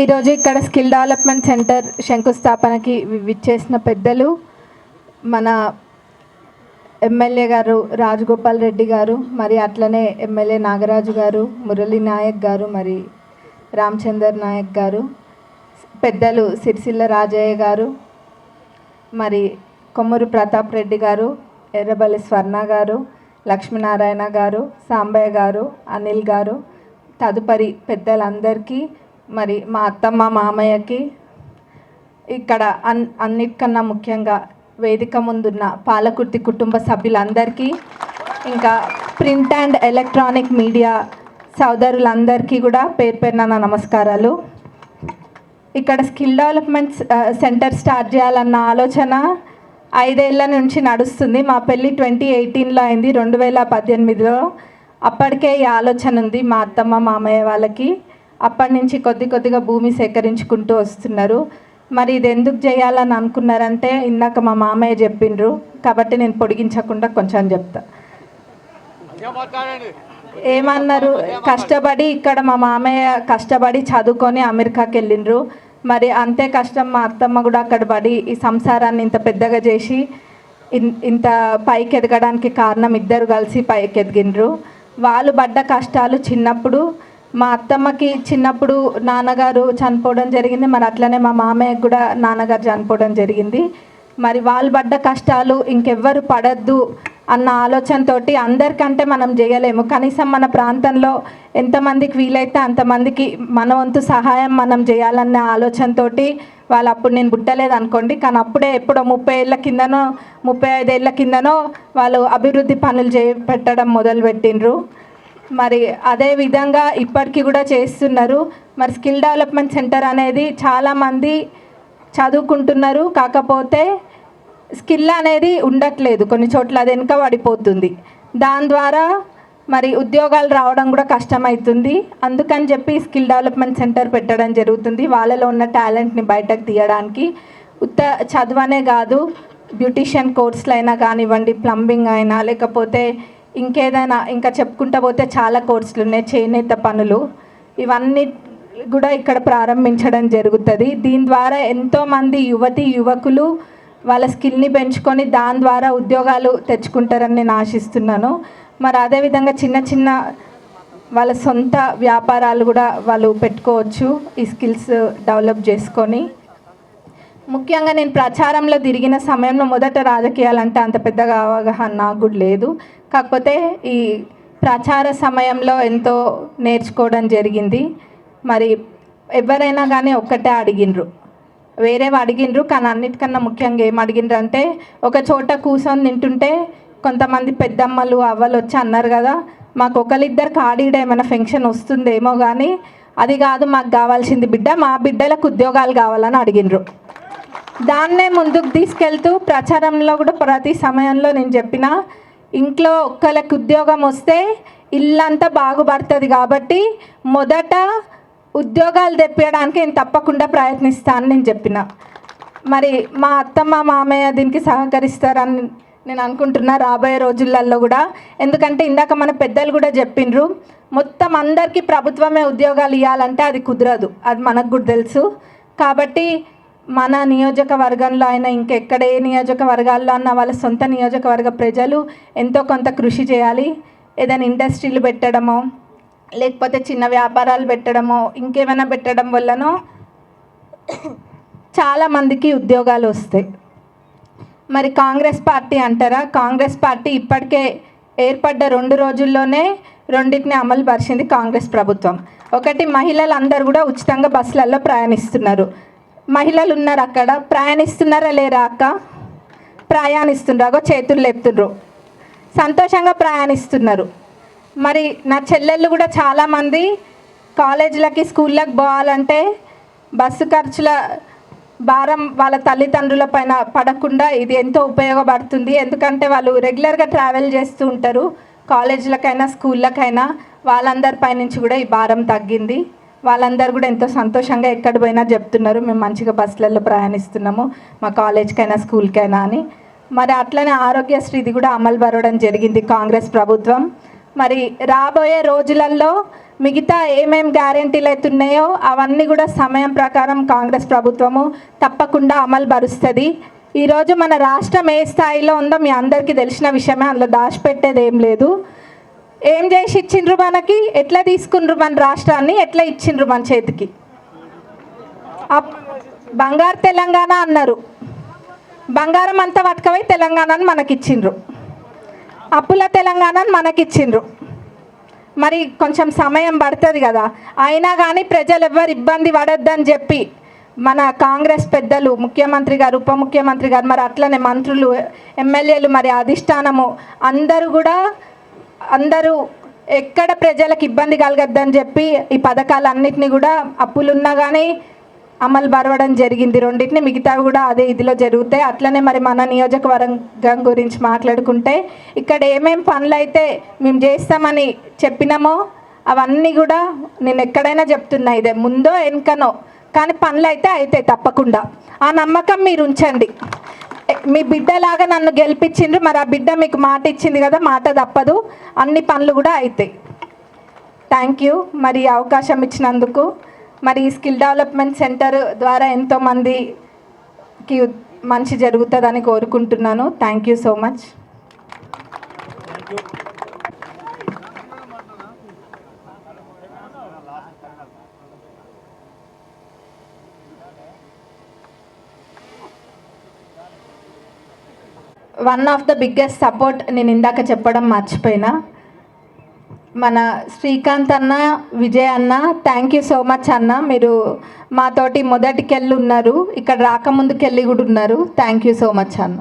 ఈరోజు ఇక్కడ skill development centre శంకుస్థాపనకి విచ్చేసిన పెద్దలు మన ఎమ్మెల్యే గారు రాజగోపాల్ రెడ్డి గారు మరి అట్లనే ఎమ్మెల్యే నాగరాజు గారు మురళీ నాయక్ గారు మరి రామచందర్ నాయక్ గారు పెద్దలు సిరిసిల్ల రాజయ్య గారు మరి కొమ్మూరు ప్రతాప్ రెడ్డి గారు ఎర్రబల్లి స్వర్ణ గారు లక్ష్మీనారాయణ గారు సాంబయ్య గారు అనిల్ గారు తదుపరి పెద్దలందరికీ మరి మా అత్తమ్మ మామయ్యకి ఇక్కడ అన్ అన్నిటికన్నా ముఖ్యంగా వేదిక ముందున్న పాలకుర్తి కుటుంబ సభ్యులందరికీ ఇంకా ప్రింట్ అండ్ ఎలక్ట్రానిక్ మీడియా సోదరులందరికీ కూడా పేరు పేరున నా నమస్కారాలు. ఇక్కడ స్కిల్ డెవలప్మెంట్ సెంటర్ స్టార్ట్ చేయాలన్న ఆలోచన ఐదేళ్ళ నుంచి నడుస్తుంది. మా పెళ్ళి ట్వంటీ ఎయిటీన్లో అయింది. రెండు వేల పద్దెనిమిదిలో అప్పటికే ఈ ఆలోచన ఉంది మా అత్తమ్మ మామయ్య వాళ్ళకి. అప్పటి నుంచి కొద్ది కొద్దిగా భూమి సేకరించుకుంటూ వస్తున్నారు. మరి ఇది ఎందుకు చేయాలని అనుకున్నారంటే ఇందాక మా మామయ్య చెప్పిండ్రు కాబట్టి నేను పొడిగించకుండా కొంచెం చెప్తా. ఏమన్నారు? కష్టపడి ఇక్కడ మా మామయ్య కష్టపడి చదువుకొని అమెరికాకి వెళ్ళిండ్రు. మరి అంతే కష్టం మా అత్తమ్మ కూడా అక్కడ పడి ఈ సంసారాన్ని ఇంత పెద్దగా చేసి ఇన్- ఇంత పైకి ఎదగడానికి కారణం ఇద్దరు కలిసి పైకి ఎదిగిండ్రు. వాళ్ళు పడ్డ కష్టాలు చిన్నప్పుడు మా అత్తమ్మకి చిన్నప్పుడు నాన్నగారు చనిపోవడం జరిగింది. మరి అట్లనే మా మామయ్య కూడా నాన్నగారు చనిపోవడం జరిగింది. మరి వాళ్ళు పడ్డ కష్టాలు ఇంకెవ్వరు పడద్దు అన్న ఆలోచనతోటి అందరికంటే మనం చేయలేము కనీసం మన ప్రాంతంలో ఎంతమందికి వీలైతే అంతమందికి మన వంతు సహాయం మనం చేయాలన్న ఆలోచనతోటి వాళ్ళు అప్పుడు నేను పుట్టలేదు అనుకోండి. కానీ అప్పుడే ఎప్పుడో ముప్పై ఏళ్ళ కిందనో ముప్పై ఐదేళ్ళ కిందనో వాళ్ళు అభివృద్ధి పనులు చేపెట్టడం పెట్టడం మరి అదే విధంగా ఇప్పటికీ కూడా చేస్తున్నారు. మరి స్కిల్ డెవలప్మెంట్ సెంటర్ అనేది చాలామంది చదువుకుంటున్నారు. కాకపోతే స్కిల్ అనేది ఉండట్లేదు. కొన్ని చోట్ల అది వెనుక పడిపోతుంది. దాని ద్వారా మరి ఉద్యోగాలు రావడం కూడా కష్టమవుతుంది అందుకని చెప్పి స్కిల్ డెవలప్మెంట్ సెంటర్ పెట్టడం జరుగుతుంది. వాళ్ళలో ఉన్న టాలెంట్ని బయటకు తీయడానికి. ఉత్త చదువనే కాదు బ్యూటిషియన్ కోర్సులు అయినా కానివ్వండి ప్లంబింగ్ అయినా లేకపోతే ఇంకేదైనా ఇంకా చెప్పుకుంటా పోతే చాలా కోర్సులు ఉన్నాయి చేనేత పనులు. ఇవన్నీ కూడా ఇక్కడ ప్రారంభించడం జరుగుతుంది. దీని ద్వారా ఎంతోమంది యువతి యువకులు వాళ్ళ స్కిల్ని పెంచుకొని దాని ద్వారా ఉద్యోగాలు తెచ్చుకుంటారని నేను ఆశిస్తున్నాను. మరి అదేవిధంగా చిన్న చిన్న వాళ్ళ సొంత వ్యాపారాలు కూడా వాళ్ళు పెట్టుకోవచ్చు ఈ స్కిల్స్ డెవలప్ చేసుకొని. ముఖ్యంగా నేను ప్రచారంలో తిరిగిన సమయంలో మొదట రాజకీయాలంటే అంత పెద్దగా అవగాహన నాకు కూడా లేదు. కాకపోతే ఈ ప్రచార సమయంలో ఎంతో నేర్చుకోవడం జరిగింది. మరి ఎవరైనా కానీ ఒక్కటే అడిగినరు వేరేవి అడిగినరు కానీ అన్నిటికన్నా ముఖ్యంగా ఏం అడిగినరు అంటే ఒక చోట కూర్చొని తింటుంటే కొంతమంది పెద్దమ్మలు అవ్వలు వచ్చి అన్నారు కదా మాకు ఒకరిద్దరు కాడీడ ఏమైనా ఫంక్షన్ వస్తుందేమో కానీ అది కాదు మాకు కావాల్సింది బిడ్డ మా బిడ్డలకు ఉద్యోగాలు కావాలని అడిగినరు దాన్నే ముందుకు తీసుకెళ్తూ ప్రచారంలో కూడా ప్రతి సమయంలో నేను చెప్పిన ఇంట్లో ఒక్కళ్ళకి ఉద్యోగం వస్తే ఇల్లంతా బాగుపడుతుంది కాబట్టి మొదట ఉద్యోగాలు తెప్పించడానికి నేను తప్పకుండా ప్రయత్నిస్తాను నేను చెప్పిన. మరి మా అత్తమ్మ మామయ్య దీనికి సహకరిస్తారని నేను అనుకుంటున్నా రాబోయే రోజులలో కూడా. ఎందుకంటే ఇందాక మన పెద్దలు కూడా చెప్పిండ్రు మొత్తం అందరికీ ప్రభుత్వమే ఉద్యోగాలు ఇవ్వాలంటే అది కుదరదు. అది మనకు కూడా తెలుసు. కాబట్టి మన నియోజకవర్గంలో అయినా ఇంకెక్కడ ఏ నియోజకవర్గాల్లో అన్న వాళ్ళ సొంత నియోజకవర్గ ప్రజలు ఎంతో కొంత కృషి చేయాలి. ఏదైనా ఇండస్ట్రీలు పెట్టడమో లేకపోతే చిన్న వ్యాపారాలు పెట్టడమో ఇంకేమైనా పెట్టడం వల్లనో చాలామందికి ఉద్యోగాలు వస్తాయి. మరి కాంగ్రెస్ పార్టీ అంటారా? కాంగ్రెస్ పార్టీ ఇప్పటికే ఏర్పడ్డ రెండు రోజుల్లోనే రెండింటిని అమలు పరిచింది కాంగ్రెస్ ప్రభుత్వం. ఒకటి మహిళలందరూ కూడా ఉచితంగా బస్సులలో ప్రయాణిస్తున్నారు. మహిళలు ఉన్నారు అక్కడ. ప్రయాణిస్తున్నారా లేరా అక్క? ప్రయాణిస్తున్నారో చేతులు లేపుతుండ్రు. సంతోషంగా ప్రయాణిస్తున్నారు. మరి నా చెల్లెళ్ళు కూడా చాలామంది కాలేజీలకి స్కూళ్ళకి పోవాలంటే బస్సు ఖర్చుల భారం వాళ్ళ తల్లిదండ్రుల పైన పడకుండా ఇది ఎంతో ఉపయోగపడుతుంది. ఎందుకంటే వాళ్ళు రెగ్యులర్గా ట్రావెల్ చేస్తూ ఉంటారు. కాలేజీలకైనా స్కూళ్ళకైనా వాళ్ళందరి నుంచి కూడా ఈ భారం తగ్గింది. వాళ్ళందరూ కూడా ఎంతో సంతోషంగా ఎక్కడ పోయినా చెప్తున్నారు మేము మంచిగా బస్సులలో ప్రయాణిస్తున్నాము మా కాలేజ్కైనా స్కూల్కైనా అని. మరి అట్లనే ఆరోగ్యశ్రీది కూడా అమలు పరవడం జరిగింది కాంగ్రెస్ ప్రభుత్వం. మరి రాబోయే రోజులలో మిగతా ఏమేం గ్యారెంటీలు అయితే ఉన్నాయో అవన్నీ కూడా సమయం ప్రకారం కాంగ్రెస్ ప్రభుత్వము తప్పకుండా అమలు పరుస్తుంది. ఈరోజు మన రాష్ట్రం ఏ స్థాయిలో ఉందో మీ అందరికీ తెలిసిన విషయమే అందులో దాచిపెట్టేది ఏం లేదు. ఏం చేసి ఇచ్చిండ్రు మనకి? ఎట్లా తీసుకుండ్రు మన రాష్ట్రాన్ని? ఎట్లా ఇచ్చిండ్రు మన చేతికి? అప్- బంగారు తెలంగాణ అన్నారు. బంగారం అంతా పట్టుకపోయి తెలంగాణను మనకిచ్చిండ్రు. అప్పుల తెలంగాణను మనకిచ్చిండ్రు. మరి కొంచెం సమయం పడుతుంది కదా. అయినా కానీ ప్రజలు ఎవ్వరు ఇబ్బంది పడొద్దని చెప్పి మన కాంగ్రెస్ పెద్దలు ముఖ్యమంత్రి గారు ఉప ముఖ్యమంత్రి గారు మరి అట్లనే మంత్రులు ఎమ్మెల్యేలు మరి అధిష్టానము అందరూ కూడా అందరూ ఎక్కడ ప్రజలకు ఇబ్బంది కలగద్దని చెప్పి ఈ పథకాలన్నింటినీ కూడా అప్పులున్నా కానీ అమలు పరవడం జరిగింది. రెండింటిని మిగతావి కూడా అదే ఇదిలో జరుగుతాయి. అట్లనే మరి మన నియోజకవర్గం గురించి మాట్లాడుకుంటే ఇక్కడ ఏమేమి పనులు అయితే మేము చేస్తామని చెప్పినామో అవన్నీ కూడా నేను ఎక్కడైనా చెప్తున్నా ఇదే ముందో వెనుకనో. కానీ పనులు అయితే అవుతాయి తప్పకుండా. ఆ నమ్మకం మీరు ఉంచండి. మీ బిడ్డలాగా నన్ను గెలిపించిండ్రు మరి ఆ బిడ్డ మీకు మాట ఇచ్చింది కదా మాట తప్పదు. అన్ని పనులు కూడా అవుతాయి థ్యాంక్ యూ మరి అవకాశం ఇచ్చినందుకు మరి ఈ స్కిల్ డెవలప్మెంట్ సెంటర్ ద్వారా ఎంతోమందికి మంచి జరుగుతుందని కోరుకుంటున్నాను. Thank you so much one of the biggest support నేను ఇందాక చెప్పడం మర్చిపోయినా. మన శ్రీకాంత్ అన్న విజయ్ అన్న థ్యాంక్ యూ సో మచ్ అన్న. మీరు మాతోటి మొదటికెళ్ళి ఉన్నారు. ఇక్కడ రాకముందుకెళ్ళి కూడా ఉన్నారు. థ్యాంక్ యూ సో మచ్ అన్న.